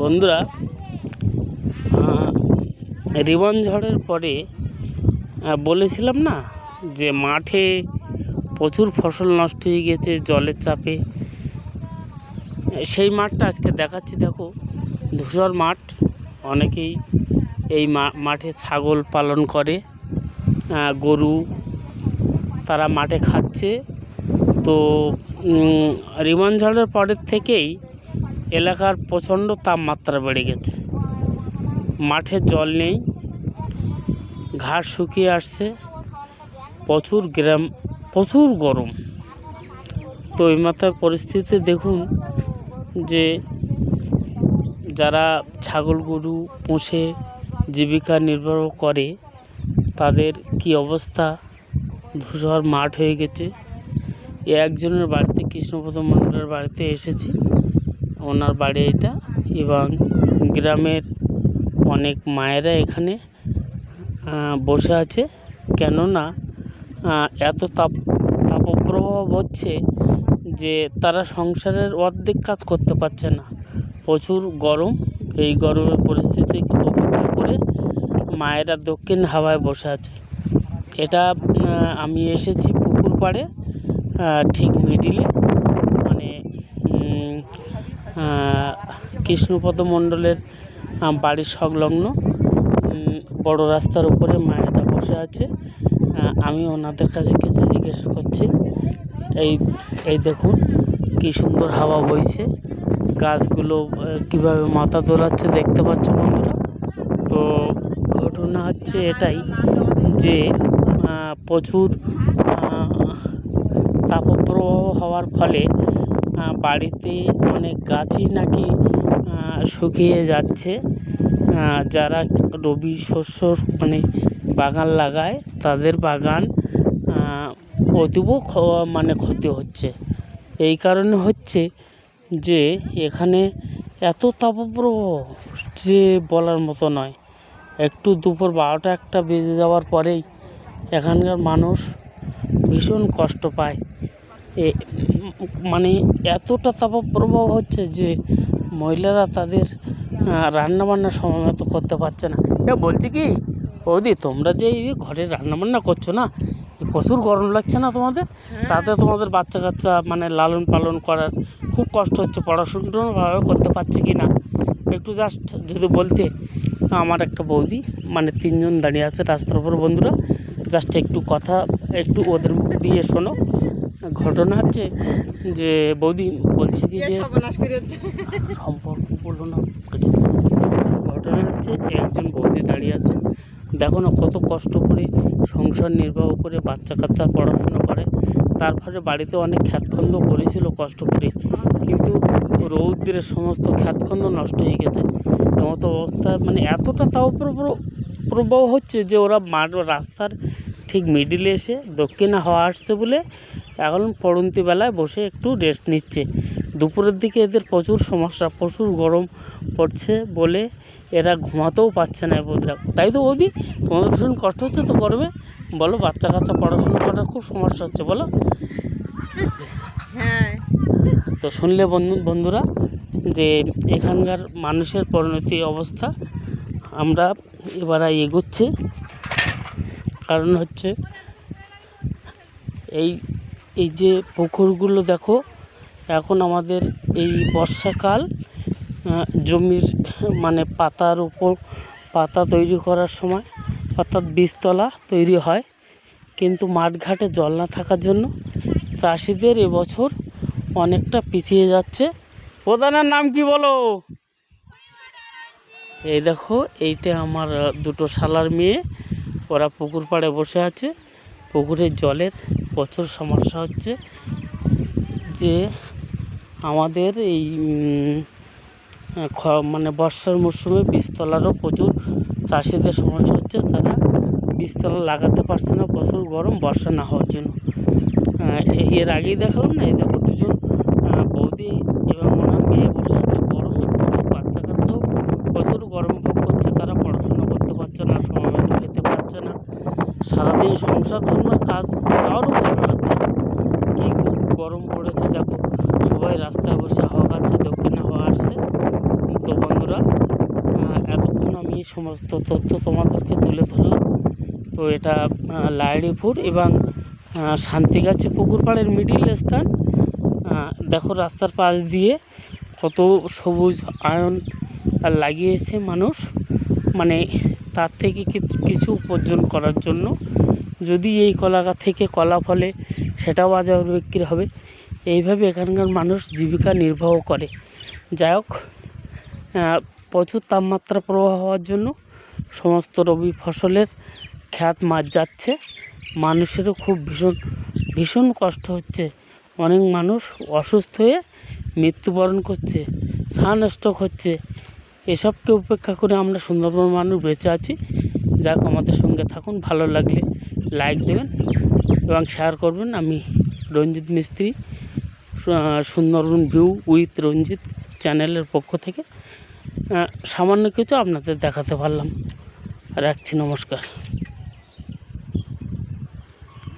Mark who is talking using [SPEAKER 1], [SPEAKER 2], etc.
[SPEAKER 1] বন্ধুরা রিবন ঝড়ের পরে বলেছিলাম না যে মাঠে প্রচুর ফসল নষ্ট হয়ে গেছে জলের চাপে? সেই মাঠটা আজকে দেখাচ্ছি, দেখো। ধূসর মাঠ, অনেকেই এই মাঠে ছাগল পালন করে গরু তারা মাঠে খাচ্ছে। তো রিবন ঝড়ের পরের থেকেই এলাকার প্রচণ্ড তাপমাত্রা বেড়ে গেছে। মাঠে জল নেই, ঘাস শুকিয়ে আসছে, প্রচুর গ্রাম, প্রচুর গরম। তো এই মাথায় পরিস্থিতিতে দেখুন যে যারা ছাগল, গরু পুষে জীবিকা নির্বাহ করে, তাদের কি অবস্থা? ধূসর মাঠ হয়ে গেছে। একজনের বাড়িতে কৃষ্ণপদ মণ্ডলের বাড়িতে এসেছি। ওনার বাড়ি এটা এবং গ্রামের অনেক মায়েরা এখানে বসে আছে। কেননা এত তাপ, তাপপ্রবাহ হচ্ছে যে তারা সংসারের অর্ধেক কাজ করতে পারছে না। প্রচুর গরম, এই গরমের পরিস্থিতি উপেক্ষা করে মায়েরা দক্ষিণ হাওয়ায় বসে আছে। এটা আমি এসেছি পুকুর পাড়ে ঠিক মিডিলে। কৃষ্ণপদ মণ্ডলের বাড়ির সংলগ্ন বড় রাস্তার উপরে মায়েরা বসে আছে। আমি ওনাদের কাছে কিছু জিজ্ঞাসা করছি। এই এই দেখুন কি সুন্দর হাওয়া বইছে। গাছগুলো কীভাবে মাথা দোলাচ্ছে দেখতে পাচ্ছ বন্ধুরা? তো ঘটনা হচ্ছে এটাই যে প্রচুর তাপপ্রবাহ হওয়ার ফলে বাড়িতে অনেক গাছই নাকি শুকিয়ে যাচ্ছে। যারা রবি শস্যর মানে বাগান লাগায়, তাদের বাগান অতীব মানে ক্ষতি হচ্ছে। এই কারণে হচ্ছে যে, এখানে এত তাপপ্রবাহ যে বলার মতো নয়। একটু দুপুর বারোটা একটা বেজে যাওয়ার পরেই এখানকার মানুষ ভীষণ কষ্ট পায়। মানে এতটা তাপপ্রবাহ হচ্ছে যে মহিলারা তাদের রান্নাবান্না সময় মতো করতে পারছে না। এ বলছি কি বৌদি তোমরা যে এই ঘরে রান্নাবান্না করছ না প্রচুর গরম লাগছে না তোমাদের? তাতে তোমাদের বাচ্চা কাচ্চা মানে লালন পালন করার খুব কষ্ট হচ্ছে পড়াশুনো ভাবে করতে পারছে কি না? একটু জাস্ট যদি বলতে আমার একটা বৌদি মানে তিনজন দাঁড়িয়ে আছে রাস্তার উপর বন্ধুরা জাস্ট একটু কথা একটু ওদের মুখ দিয়ে শোনো। ঘটনা হচ্ছে যে বৌদি বলছি কি যে সম্পর্ক বলল না ঘটনা হচ্ছে একজন বৌদি দাঁড়িয়ে আছে দেখো না কত কষ্ট করে সংসার নির্বাহ করে বাচ্চা কাচ্চা পড়াশোনা করে। তারপরে বাড়িতে অনেক খ্যাতখন্দ করেছিল কষ্ট করে। কিন্তু রৌদ্রের সমস্ত খ্যাতখন্দ নষ্ট হয়ে গেছে। এমতো অবস্থা মানে এতটা তাও প্রব- প্রবাহ হচ্ছে যে ওরা মাঠ রাস্তার ঠিক মিডিলে এসে দক্ষিণে হাওয়া আসছে বলে এখন পড়ন্তি বেলায় বসে একটু রেস্ট নিচ্ছে। দুপুরের দিকে এদের প্রচুর সমস্যা প্রচুর গরম পড়ছে বলে এরা ঘুমাতেও পারছে না বৌদিরা। তাই তো বৌদি তোমাদের ভীষণ কষ্ট হচ্ছে তো গরমে? বলো বাচ্চা কাচ্চা পড়াশোনা করার খুব সমস্যা হচ্ছে বলো।
[SPEAKER 2] হ্যাঁ।
[SPEAKER 1] তো শুনলে বন্ধু বন্ধুরা যে এখানকার মানুষের পরিণতি অবস্থা আমরা এবার এগোচ্ছি। কারণ হচ্ছে এই এই যে পুকুরগুলো দেখো, এখন আমাদের এই বর্ষাকাল জমির মানে পাতার উপর, পাতা তৈরি করার সময় অর্থাৎ বীজতলা তৈরি হয়। কিন্তু মাঠঘাটে জল না থাকার জন্য চাষিদের এবছর অনেকটা পিছিয়ে যাচ্ছে। প্রধানের নাম কি বলো? এই দেখো, এইটা আমার দুটো শালার মেয়ে। ওরা পুকুর পাড়ে বসে আছে। পুকুরের জলের প্রচুর সমস্যা হচ্ছে যে আমাদের এই মানে বর্ষার মরশুমে বীজতলারও প্রচুর চাষিদের সমস্যা হচ্ছে। তারা বীজতলা লাগাতে পারছে না, প্রচুর গরম, বর্ষা না হওয়ার জন্য। এর আগেই দেখালাম না, এই দেখো দুজন বৌদি এবং ওনার মেয়ে বসে আছে গরমে প্রচুর বাচ্চা কাচ্চাও প্রচুর গরম ভোগ করছে তারা পড়াশোনা করতে পারছে না সময় মতো খেতে পারছে না সারাদিন সংসার ধর্মের কাজ তারও ভালো লাগছে। কি গরম পড়েছে দেখো। সবাই রাস্তায় বসে হাওয়া খাচ্ছে, দক্ষিণে হাওয়া আসছে। তো বন্ধুরা এতক্ষণ আমি সমস্ত তথ্য তোমাদেরকে তুলে ধরলাম। তো এটা লাইড়িপুর এবং শান্তিগাছি পুকুর পাড়ের মিডিল স্থান। দেখো রাস্তার পাশ দিয়ে কত সবুজ আয়ন লাগিয়েছে মানুষ। মানে তার থেকে কিছু উপার্জন করার জন্য। যদি এই কলা থেকে কলা ফলে সেটাও বাজার বিক্রি হবে। এইভাবে এখানকার মানুষ জীবিকা নির্বাহ করে। যাই হোক প্রচুর তাপমাত্রা প্রবাহ হওয়ার জন্য সমস্ত রবি ফসলের খ্যাত মাছ যাচ্ছে। মানুষেরও খুব ভীষণ ভীষণ কষ্ট হচ্ছে। অনেক মানুষ অসুস্থ হয়ে মৃত্যুবরণ করছে সানস্ট্রোক হচ্ছে। এসবকে উপেক্ষা করে আমরা সুন্দরবন মানুষ বেঁচে আছি। যাক, আমাদের সঙ্গে থাকুন, ভালো লাগলে লাইক দেবেন এবং শেয়ার করবেন। আমি রঞ্জিত মিস্ত্রি সুন্দরবন ভিউ উইথ রঞ্জিত চ্যানেলের পক্ষ থেকে। সামান্য কিছু আপনাদের দেখাতে পারলাম। রাখছি, নমস্কার।